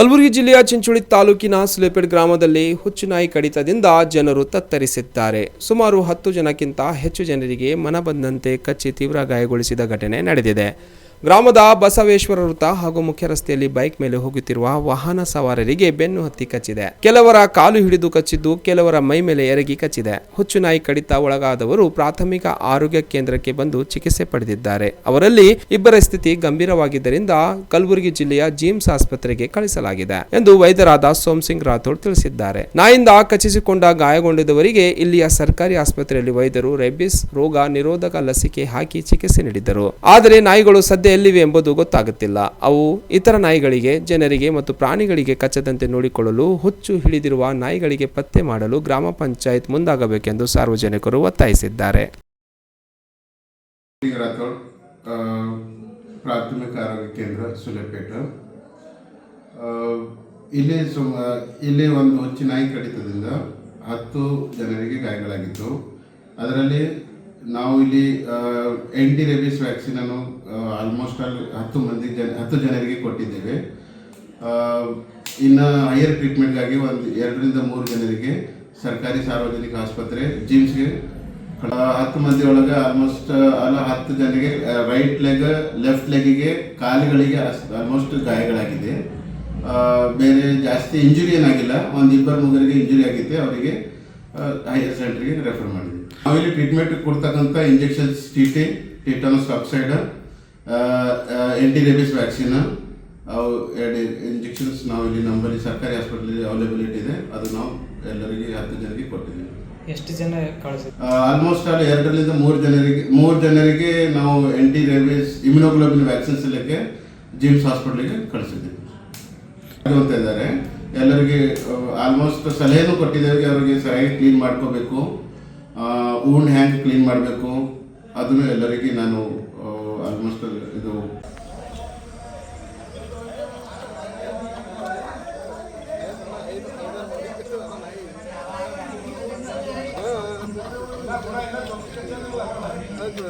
ಕಲಬುರಗಿ ಜಿಲ್ಲೆಯ ಚಿಂಚೋಳಿ ತಾಲೂಕಿನ ಸುಲೇಪೇಡ್ ಗ್ರಾಮದಲ್ಲಿ ಹುಚ್ಚುನಾಯಿ ಕಡಿತದಿಂದ ಜನರು ತತ್ತರಿಸಿದ್ದಾರೆ. ಸುಮಾರು ಹತ್ತು ಜನಕ್ಕಿಂತ ಹೆಚ್ಚು ಜನರಿಗೆ ಮನಬಂದಂತೆ ಕಚ್ಚಿ ತೀವ್ರ ಗಾಯಗೊಳಿಸಿದ ಘಟನೆ ನಡೆದಿದೆ. ಗ್ರಾಮದ ಬಸವೇಶ್ವರ ವೃತ್ತ ಹಾಗೂ ಮುಖ್ಯ ರಸ್ತೆಯಲ್ಲಿ ಬೈಕ್ ಮೇಲೆ ಹೋಗುತ್ತಿರುವ ವಾಹನ ಸವಾರರಿಗೆ ಬೆನ್ನು ಹತ್ತಿ ಕಚ್ಚಿದೆ. ಕೆಲವರ ಕಾಲು ಹಿಡಿದು ಕಚ್ಚಿದ್ದು, ಕೆಲವರ ಮೈ ಮೇಲೆ ಎರಗಿ ಕಚ್ಚಿದೆ. ಹುಚ್ಚು ನಾಯಿ ಕಡಿತ ಒಳಗಾದವರು ಪ್ರಾಥಮಿಕ ಆರೋಗ್ಯ ಕೇಂದ್ರಕ್ಕೆ ಬಂದು ಚಿಕಿತ್ಸೆ ಪಡೆದಿದ್ದಾರೆ. ಅವರಲ್ಲಿ ಇಬ್ಬರ ಸ್ಥಿತಿ ಗಂಭೀರವಾಗಿದ್ದರಿಂದ ಕಲಬುರಗಿ ಜಿಲ್ಲೆಯ ಜಿಮ್ಸ್ ಆಸ್ಪತ್ರೆಗೆ ಕಳಿಸಲಾಗಿದೆ ಎಂದು ವೈದ್ಯರಾದ ಸೋಮಸಿಂಗ್ ರಾಥೋಡ್ ತಿಳಿಸಿದ್ದಾರೆ. ನಾಯಿಂದ ಕಚ್ಚಿಸಿಕೊಂಡ ಗಾಯಗೊಂಡಿದ್ದವರಿಗೆ ಇಲ್ಲಿಯ ಸರ್ಕಾರಿ ಆಸ್ಪತ್ರೆಯಲ್ಲಿ ವೈದ್ಯರು ರೆಬಿಸ್ ರೋಗ ನಿರೋಧಕ ಲಸಿಕೆ ಹಾಕಿ ಚಿಕಿತ್ಸೆ ನೀಡಿದ್ದರು. ಆದರೆ ನಾಯಿಗಳು ಸದ್ಯ ಎಲ್ಲಿವೆ ಎಂಬುದು ಗೊತ್ತಾಗುತ್ತಿಲ್ಲ. ಅವು ಇತರ ನಾಯಿಗಳಿಗೆ, ಜನರಿಗೆ ಮತ್ತು ಪ್ರಾಣಿಗಳಿಗೆ ಕಚ್ಚದಂತೆ ನೋಡಿಕೊಳ್ಳಲು ಹುಚ್ಚು ಹಿಡಿದಿರುವ ನಾಯಿಗಳಿಗೆ ಪತ್ತೆ ಮಾಡಲು ಗ್ರಾಮ ಪಂಚಾಯತ್ ಮುಂದಾಗಬೇಕೆಂದು ಸಾರ್ವಜನಿಕರು ಒತ್ತಾಯಿಸಿದ್ದಾರೆ. ಪ್ರಾಥಮಿಕ ಆರೋಗ್ಯ ಕೇಂದ್ರ ಸುಲೇಪೇಟ ಇಲ್ಲಿ ಸುಮ, ಇಲ್ಲಿ ಒಂದು ಹುಚ್ಚು ನಾಯಿ ಕಡಿತದಿಂದ ಹತ್ತು ಜನರಿಗೆ ಗಾಯಗಳಾಗಿತ್ತು ಅದರಲ್ಲಿ ನಾವು ಇಲ್ಲಿ ಎಂಟಿ ರೇಬಿಸ್ ವ್ಯಾಕ್ಸಿನನ್ನು ಆಲ್ಮೋಸ್ಟ್ ಆಲ್ ಹತ್ತು ಮಂದಿ ಜನ, ಹತ್ತು ಜನರಿಗೆ ಕೊಟ್ಟಿದ್ದೇವೆ. ಇನ್ನು ಹೈಯರ್ ಟ್ರೀಟ್ಮೆಂಟ್ಗಾಗಿ ಒಂದು ಎರಡರಿಂದ ಮೂರು ಜನರಿಗೆ ಸರ್ಕಾರಿ ಸಾರ್ವಜನಿಕ ಆಸ್ಪತ್ರೆ ಜಿಮ್ಸ್ಗೆ ಹತ್ತು ಮಂದಿ ಒಳಗೆ ಆಲ್ಮೋಸ್ಟ್ ಅಲ್ಲ ಹತ್ತು ಜನರಿಗೆ ರೈಟ್ ಲೆಗ್ ಲೆಫ್ಟ್ ಲೆಗಿಗೆ ಕಾಲುಗಳಿಗೆ ಆಲ್ಮೋಸ್ಟ್ ಗಾಯಗಳಾಗಿದೆ. ಬೇರೆ ಜಾಸ್ತಿ ಇಂಜುರಿ ಏನಾಗಿಲ್ಲ, ಒಂದು ಇಬ್ಬರು ಮೂಗರಿಗೆ ಇಂಜುರಿ ಆಗಿದ್ದೆ, ಅವರಿಗೆ ಹೈಯರ್ ಸೆಂಟ್ರಿಗೆ ರೆಫರ್ ಮಾಡಿದ್ವಿ. ನಾವಿಲ್ಲಿ ಟ್ರೀಟ್ಮೆಂಟ್ ಕೊಡ್ತಕ್ಕಂಥ injections ಟೀಟೆ tetanus oxide anti rabies vaccine ಅವು ಎರಡು ಇಂಜೆಕ್ಷನ್ಸ್ ನಾವು ಇಲ್ಲಿ ನಮ್ಮಲ್ಲಿ ಸರ್ಕಾರಿ ಹಾಸ್ಪಿಟಲ್ ಅವೈಲೇಬಿಲಿಟಿ ಇದೆ. ಅದು ನಾವು ಎಲ್ಲರಿಗೆ ಹತ್ತು ಜನರಿಗೆ ಕೊಟ್ಟಿದ್ದೀವಿ. ಎಷ್ಟು ಜನ ಆಲ್ಮೋಸ್ಟ್ ಅಲ್ಲಿ ಎರಡರಿಂದ ಮೂರು ಜನರಿಗೆ ಮೂರು ಜನರಿಗೆ ನಾವು ಎಂಟಿ ರೇಬಿಸ್ ಇಮ್ಯುನೋಗ್ಲೋಬಿನ್ ವ್ಯಾಕ್ಸಿನ್ಸ್ ಇಲ್ಲಕ್ಕೆ ಜಿಮ್ಸ್ ಹಾಸ್ಪಿಟ್ಲಿಗೆ ಕಳಿಸಿದ್ದೀವಿ ಅಂತ ಇದ್ದಾರೆ. ಎಲ್ಲರಿಗೆ ಆಲ್ಮೋಸ್ಟ್ ಸಲಹೆನೂ ಕೊಟ್ಟಿದ್ದೇವೆ. ಅವರಿಗೆ ಸರಿಯಾಗಿ ಕ್ಲೀನ್ ಮಾಡ್ಕೋಬೇಕು. ಊಂಡ್ ಹ್ಯಾಂಗ್ ಕ್ಲೀನ್ ಮಾಡಬೇಕು? ಅದನ್ನು ಎಲ್ಲರಿಗೆ ನಾನು ಆಲ್ಮೋಸ್ಟ್ ಇದು ಅದು